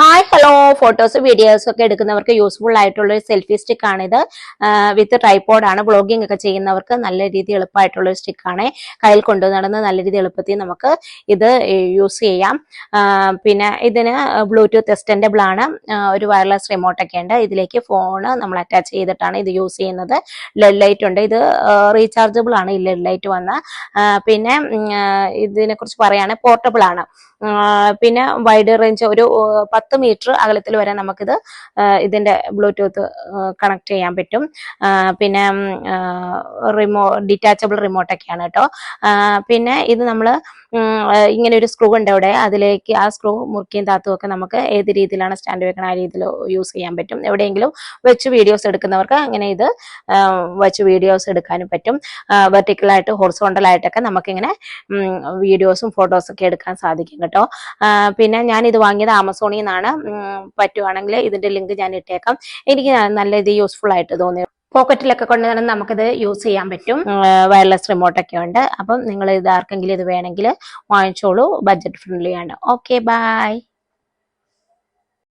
Hi, hello. Photos videos ഒക്കെ എടുക്കുന്നവർക്ക് useful ആയിട്ടുള്ള ഒരു സെൽഫി സ്റ്റിക്ക് ആണ് ഇത്. വിത്ത് ട്രൈപോഡ് ആണ്. ബ്ലോഗിംഗ് ഒക്കെ ചെയ്യുന്നവർക്ക് നല്ല രീതി എളുപ്പമായിട്ടുള്ള ഒരു സ്റ്റിക്ക് ആണ്. കയ്യിൽ കൊണ്ടു നടന്ന് നല്ല രീതി എളുപ്പത്തിൽ നമുക്ക് ഇത് യൂസ് ചെയ്യാം. പിന്നെ ഇതിന് ബ്ലൂടൂത്ത് എക്സ്റ്റൻഡബിൾ ആണ്. ഒരു വയർലെസ് റിമോട്ട് ഒക്കെ ഉണ്ട്. ഇതിലേക്ക് ഫോണ് നമ്മൾ അറ്റാച്ച് ചെയ്തിട്ടാണ് ഇത് യൂസ് ചെയ്യുന്നത്. ലെഡ് ലൈറ്റ് ഉണ്ട്. ഇത് റീചാർജബിൾ ആണ്. ഈ ലെഡ് ലൈറ്റ് വന്ന. പിന്നെ ഇതിനെ കുറിച്ച് പറയുകയാണെങ്കിൽ പോർട്ടബിൾ ആണ്. പിന്നെ വൈഡ് റേഞ്ച് ഒരു പത്ത് മീറ്റർ അകലത്തിൽ വരെ നമുക്കിത് ഇതിന്റെ ബ്ലൂടൂത്ത് കണക്ട് ചെയ്യാൻ പറ്റും. പിന്നെ റിമോ ഡിറ്റാച്ചബിൾ റിമോട്ടൊക്കെയാണ് കേട്ടോ. പിന്നെ ഇത് നമ്മൾ ഇങ്ങനെ ഒരു സ്ക്രൂ ഉണ്ട് അവിടെ. അതിലേക്ക് ആ സ്ക്രൂ മുറുക്കിയും താത്തും ഒക്കെ നമുക്ക് ഏത് രീതിയിലാണ് സ്റ്റാൻഡ് വെക്കണം ആ രീതിയിൽ യൂസ് ചെയ്യാൻ പറ്റും. എവിടെയെങ്കിലും വെച്ച് വീഡിയോസ് എടുക്കുന്നവർക്ക് അങ്ങനെ ഇത് വെച്ച് വീഡിയോസ് എടുക്കാനും പറ്റും. വെർട്ടിക്കലായിട്ട് ഹൊറിസോണ്ടലായിട്ടൊക്കെ നമുക്കിങ്ങനെ വീഡിയോസും ഫോട്ടോസും ഒക്കെ എടുക്കാൻ സാധിക്കും കേട്ടോ. പിന്നെ ഞാൻ ഇത് വാങ്ങിയത് ആമസോണിൽ നിന്നാണ്. പറ്റുവാണെങ്കിൽ ഇതിന്റെ ലിങ്ക് ഞാൻ ഇട്ടേക്കാം. എനിക്ക് നല്ല ഇത് യൂസ്ഫുൾ ആയിട്ട് തോന്നി പോക്കറ്റിലൊക്കെ കൊണ്ട് നമുക്കിത് യൂസ് ചെയ്യാൻ പറ്റും. വയർലെസ് റിമോട്ട് ഒക്കെ ഉണ്ട്. അപ്പം നിങ്ങൾ ഇത് ആർക്കെങ്കിലും ഇത് വേണമെങ്കിൽ വാങ്ങിച്ചോളൂ ബഡ്ജറ്റ് ഫ്രണ്ട്ലി ആണ്. Okay bye